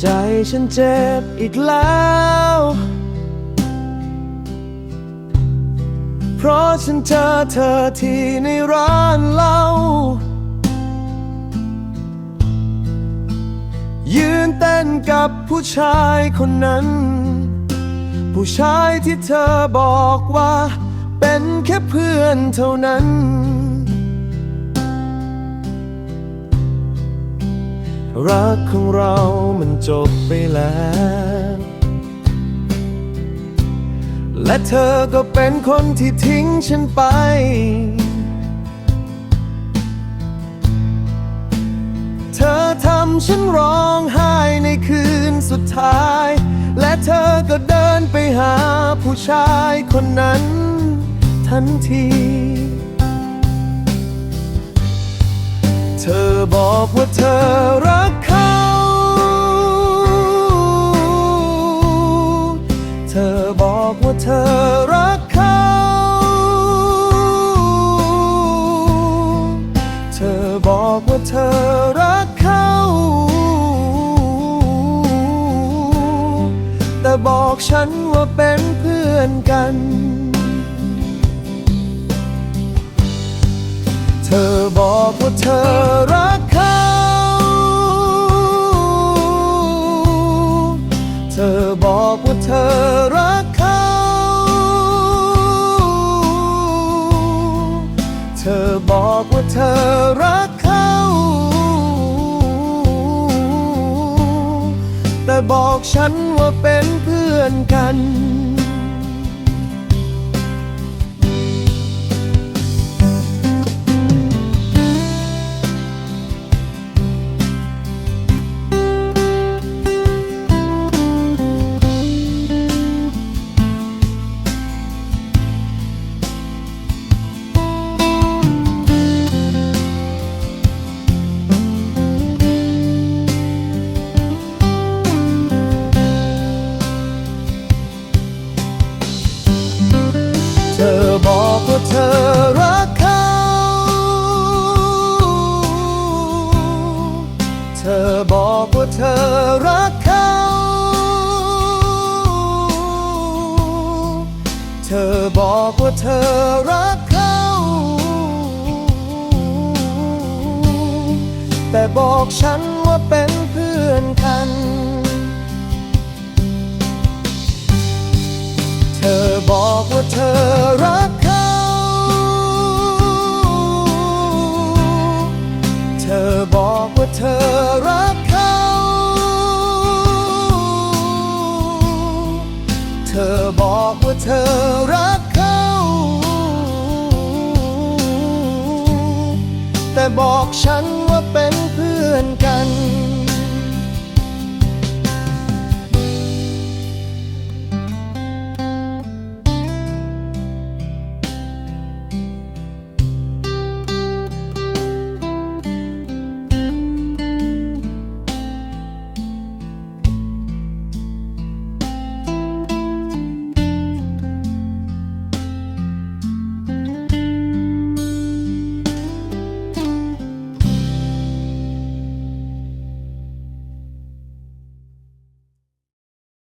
ใจฉันเจ็บอีกแล้ว เพราะฉันเจอเธอที่ในร้านเหล้ายืนเต้นกับผู้ชายคนนั้น ผู้ชายที่เธอบอกว่า เป็นแค่เพื่อนเท่านั้น รักของเรามันจบไปแล้ว และเธอก็เป็นคนที่ทิ้งฉันไป เธอทำฉันร้องไห้ในคืนสุดท้าย และเธอก็เดินไปหาผู้ชายคนนั้นทันที อบอกว่าเธอรักเขา เธอบอกว่าเธอรักเขา เธอบอกว่าเธอรักเขา แต่บอกฉันว่าเป็นเพื่อนกัน ธอบอกว่าเธอรักเขา เธอบอกว่าเธอรักเขา เธอบอกว่าเธอรักเขา แต่บอกฉันว่าเป็นเพื่อนกัน เธอรักเขา เธอบอกว่าเธอรักเขา เธอบอกว่าเธอรักเขา แต่บอกฉันว่าเป็น บอกฉันว่าเป็นเพื่อนกัน